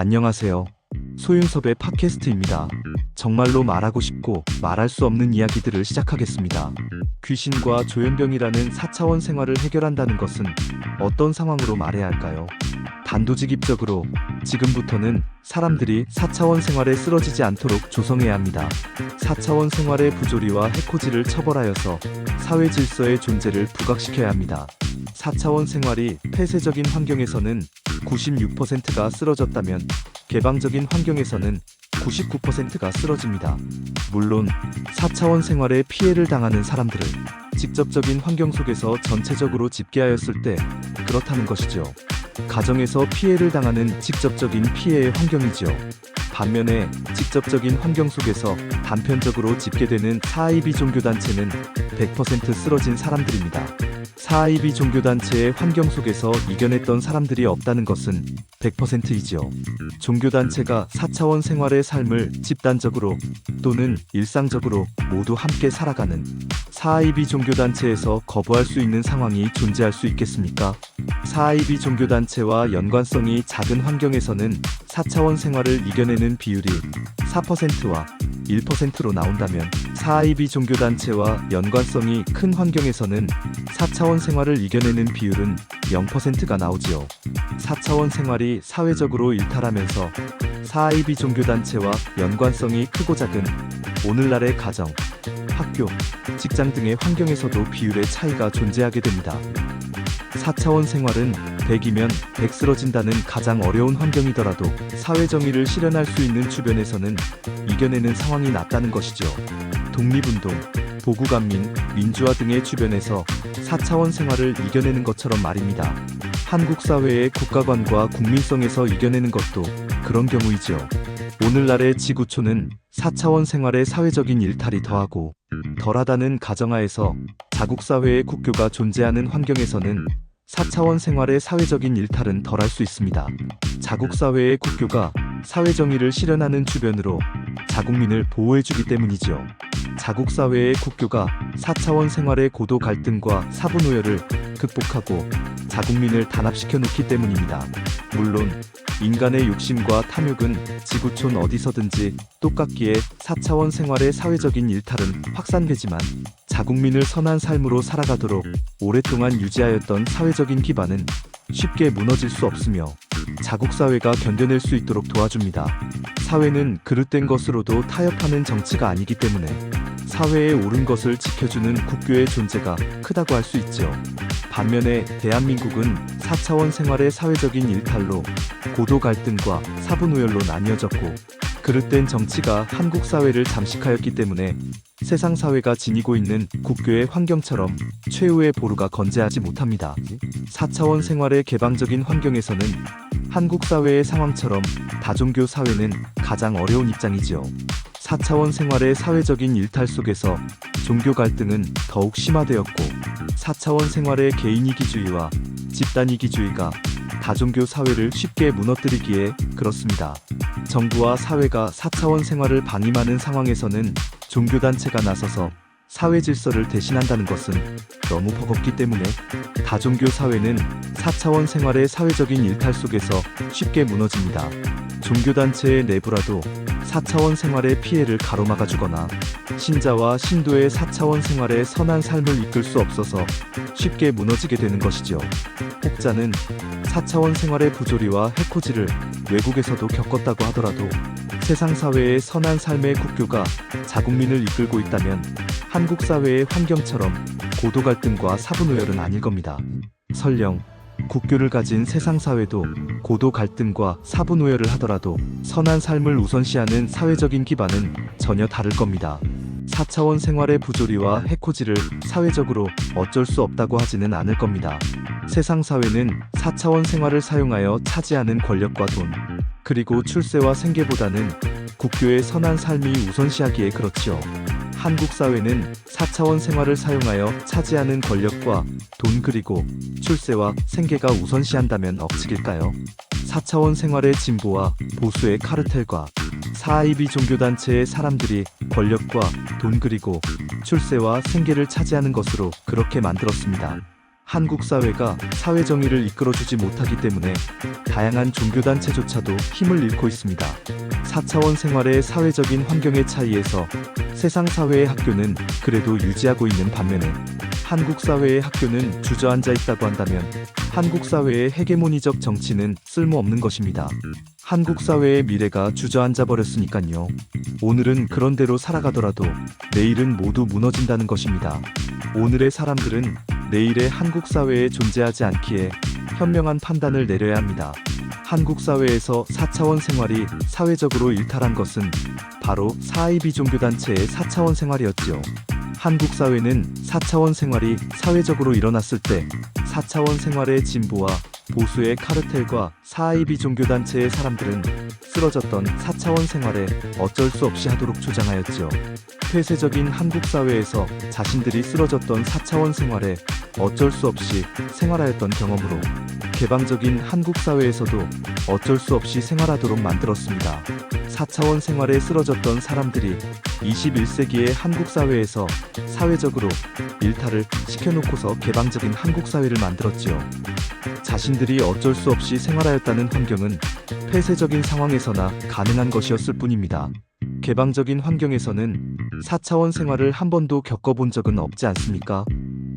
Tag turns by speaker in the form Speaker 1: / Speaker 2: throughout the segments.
Speaker 1: 안녕하세요. 소윤섭의 팟캐스트입니다. 정말로 말하고 싶고 말할 수 없는 이야기들을 시작하겠습니다. 귀신과 조현병이라는 4차원 생활을 해결한다는 것은 어떤 상황으로 말해야 할까요? 단도직 입적으로 지금부터는 사람들이 4차원 생활에 쓰러지지 않도록 조성해야 합니다. 4차원 생활의 부조리와 해코지를 처벌하여서 사회 질서의 존재를 부각시켜야 합니다. 4차원 생활이 폐쇄적인 환경에서는 96%가 쓰러졌다면 개방적인 환경에서는 99%가 쓰러집니다. 물론 4차원 생활에 피해를 당하는 사람들을 직접적인 환경 속에서 전체적으로 집계하였을 때 그렇다는 것이죠. 가정에서 피해를 당하는 직접적인 피해의 환경이지요. 반면에 직접적인 환경 속에서 단편적으로 집계되는 4IB 종교단체는 100% 쓰러진 사람들입니다. 4IB 종교단체의 환경 속에서 이겨냈던 사람들이 없다는 것은 100%이지요. 종교단체가 4차원 생활의 삶을 집단적으로 또는 일상적으로 모두 함께 살아가는 4IB 종교단체에서 거부할 수 있는 상황이 존재할 수 있겠습니까? 4IB 종교단체와 연관성이 작은 환경에서는 4차원 생활을 이겨내는 비율이 4%와 1%로 나온다면 4IB 종교단체와 연관성이 큰 환경에서는 4차원 생활을 이겨내는 비율은 0%가 나오지요. 4차원 생활이 사회적으로 일탈하면서 4IB 종교단체와 연관성이 크고 작은 오늘날의 가정, 학교, 직장 등의 환경에서도 비율의 차이가 존재하게 됩니다. 4차원 생활은 100이면 100 쓰러진다는 가장 어려운 환경이더라도 사회 정의를 실현할 수 있는 주변에서는 이겨내는 상황이 낮다는 것이죠. 독립운동, 보구간민, 민주화 등의 주변에서 4차원 생활을 이겨내는 것처럼 말입니다. 한국 사회의 국가관과 국민성에서 이겨내는 것도 그런 경우이지요. 오늘날의 지구촌은 4차원 생활의 사회적인 일탈이 더하고 덜하다는 가정하에서 자국사회의 국교가 존재하는 환경에서는 4차원 생활의 사회적인 일탈은 덜할 수 있습니다. 자국 사회의 국교가 사회 정의를 실현하는 주변으로 자국민을 보호해주기 때문이지요. 자국 사회의 국교가 4차원 생활의 고도 갈등과 사분 오열을 극복하고 자국민을 단합시켜 놓기 때문입니다. 물론 인간의 욕심과 탐욕은 지구촌 어디서든지 똑같기에 4차원 생활의 사회적인 일탈은 확산되지만 자국민을 선한 삶으로 살아가도록 오랫동안 유지하였던 사회적인 기반은 쉽게 무너질 수 없으며 자국 사회가 견뎌낼 수 있도록 도와줍니다. 사회는 그릇된 것으로도 타협하는 정치가 아니기 때문에 사회의 옳은 것을 지켜주는 국교의 존재가 크다고 할 수 있지요. 반면에 대한민국은 4차원 생활의 사회적인 일탈로 고도 갈등과 사분우열로 나뉘어졌고 그릇된 정치가 한국 사회를 잠식하였기 때문에 세상 사회가 지니고 있는 국교의 환경처럼 최후의 보루가 건재하지 못합니다. 4차원 생활의 개방적인 환경에서는 한국 사회의 상황처럼 다종교 사회는 가장 어려운 입장이지요. 4차원 생활의 사회적인 일탈 속에서 종교 갈등은 더욱 심화되었고 4차원 생활의 개인이기주의와 집단이기주의가 다종교 사회를 쉽게 무너뜨리기에 그렇습니다. 정부와 사회가 4차원 생활을 방임하는 상황에서는 종교단체가 나서서 사회 질서를 대신한다는 것은 너무 버겁기 때문에 다종교 사회는 4차원 생활의 사회적인 일탈 속에서 쉽게 무너집니다. 종교단체의 내부라도 4차원 생활의 피해를 가로막아 주거나 신자와 신도의 4차원 생활의 선한 삶을 이끌 수 없어서 쉽게 무너지게 되는 것이죠. 혹자는 4차원 생활의 부조리와 해코지를 외국에서도 겪었다고 하더라도 세상 사회의 선한 삶의 국교가 자국민을 이끌고 있다면 한국 사회의 환경처럼 고도 갈등과 사분오열은 아닐 겁니다. 설령 국교를 가진 세상 사회도 고도 갈등과 사분오열을 하더라도 선한 삶을 우선시하는 사회적인 기반은 전혀 다를 겁니다. 4차원 생활의 부조리와 해코지를 사회적으로 어쩔 수 없다고 하지는 않을 겁니다. 세상 사회는 4차원 생활을 사용하여 차지하는 권력과 돈, 그리고 출세와 생계보다는 국교의 선한 삶이 우선시하기에 그렇지요. 한국 사회는 4차원 생활을 사용하여 차지하는 권력과 돈 그리고 출세와 생계가 우선시한다면 억측일까요? 4차원 생활의 진보와 보수의 카르텔과 4IB 종교단체의 사람들이 권력과 돈 그리고 출세와 생계를 차지하는 것으로 그렇게 만들었습니다. 한국 사회가 사회 정의를 이끌어주지 못하기 때문에 다양한 종교단체조차도 힘을 잃고 있습니다. 4차원 생활의 사회적인 환경의 차이에서 세상 사회의 학교는 그래도 유지하고 있는 반면에 한국 사회의 학교는 주저앉아 있다고 한다면 한국 사회의 헤게모니적 정치는 쓸모없는 것입니다. 한국 사회의 미래가 주저앉아 버렸으니까요. 오늘은 그런 대로 살아가더라도 내일은 모두 무너진다는 것입니다. 오늘의 사람들은 내일의 한국 사회에 존재하지 않기에 현명한 판단을 내려야 합니다. 한국 사회에서 4차원 생활이 사회적으로 일탈한 것은 바로 사이 비 종교단체의 4차원 생활이었지요. 한국 사회는 4차원 생활이 사회적으로 일어났을 때 4차원 생활의 진보와 보수의 카르텔과 사이비 종교단체의 사람들은 쓰러졌던 4차원 생활에 어쩔 수 없이 하도록 주장하였지요. 폐쇄적인 한국 사회에서 자신들이 쓰러졌던 4차원 생활에 어쩔 수 없이 생활하였던 경험으로 개방적인 한국 사회에서도 어쩔 수 없이 생활하도록 만들었습니다. 4차원 생활에 쓰러졌던 사람들이 21세기의 한국 사회에서 사회적으로 일탈을 시켜놓고서 개방적인 한국 사회를 만들었지요. 자신들이 어쩔 수 없이 생활하였다는 환경은 폐쇄적인 상황에서나 가능한 것이었을 뿐입니다. 개방적인 환경에서는 4차원 생활을 한 번도 겪어본 적은 없지 않습니까?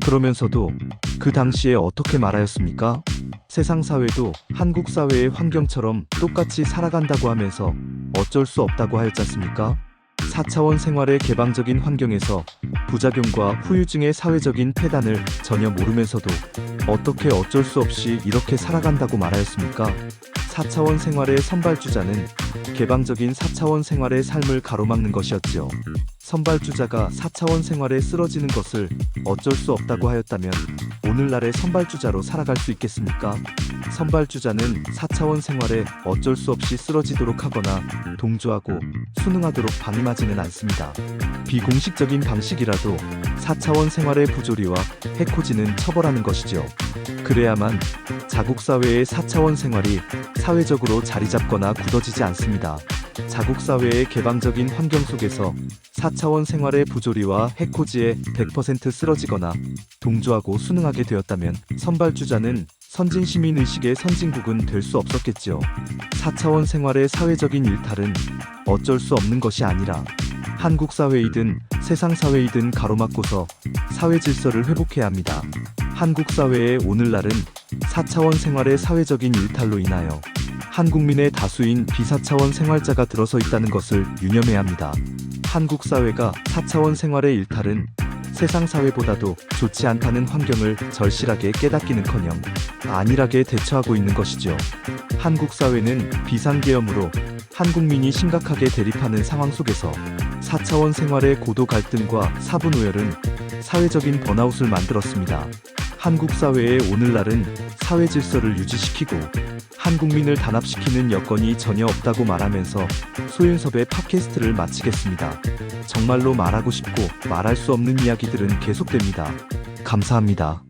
Speaker 1: 그러면서도 그 당시에 어떻게 말하였습니까? 세상 사회도 한국 사회의 환경처럼 똑같이 살아간다고 하면서 어쩔 수 없다고 하였지 않습니까? 4차원 생활의 개방적인 환경에서 부작용과 후유증의 사회적인 폐단을 전혀 모르면서도 어떻게 어쩔 수 없이 이렇게 살아간다고 말하였습니까? 4차원 생활의 선발주자는 개방적인 4차원 생활의 삶을 가로막는 것이었지요. 선발주자가 4차원 생활에 쓰러지는 것을 어쩔 수 없다고 하였다면 오늘날의 선발주자로 살아갈 수 있겠습니까? 선발주자는 4차원 생활에 어쩔 수 없이 쓰러지도록 하거나 동조하고 순응하도록 방임하지는 않습니다. 비공식적인 방식이라도 4차원 생활의 부조리와 해코지는 처벌하는 것이죠. 그래야만 자국 사회의 4차원 생활이 사회적으로 자리 잡거나 굳어지지 않습니다. 자국 사회의 개방적인 환경 속에서 4차원 생활의 부조리와 해코지에 100% 쓰러지거나 동조하고 순응하게 되었다면 선발주자는 선진 시민 의식의 선진국은 될 수 없었겠지요. 4차원 생활의 사회적인 일탈은 어쩔 수 없는 것이 아니라 한국 사회이든 세상 사회이든 가로막고서 사회 질서를 회복해야 합니다. 한국 사회의 오늘날은 4차원 생활의 사회적인 일탈로 인하여 한국민의 다수인 비사차원 생활자가 들어서 있다는 것을 유념해야 합니다. 한국 사회가 4차원 생활의 일탈은 세상 사회보다도 좋지 않다는 환경을 절실하게 깨닫기는커녕 안일하게 대처하고 있는 것이죠. 한국 사회는 비상계엄으로 한국민이 심각하게 대립하는 상황 속에서 4차원 생활의 고도 갈등과 사분 오열은 사회적인 번아웃을 만들었습니다. 한국 사회의 오늘날은 사회 질서를 유지시키고 한국민을 단합시키는 여건이 전혀 없다고 말하면서 소윤섭의 팟캐스트를 마치겠습니다. 정말로 말하고 싶고 말할 수 없는 이야기들은 계속됩니다. 감사합니다.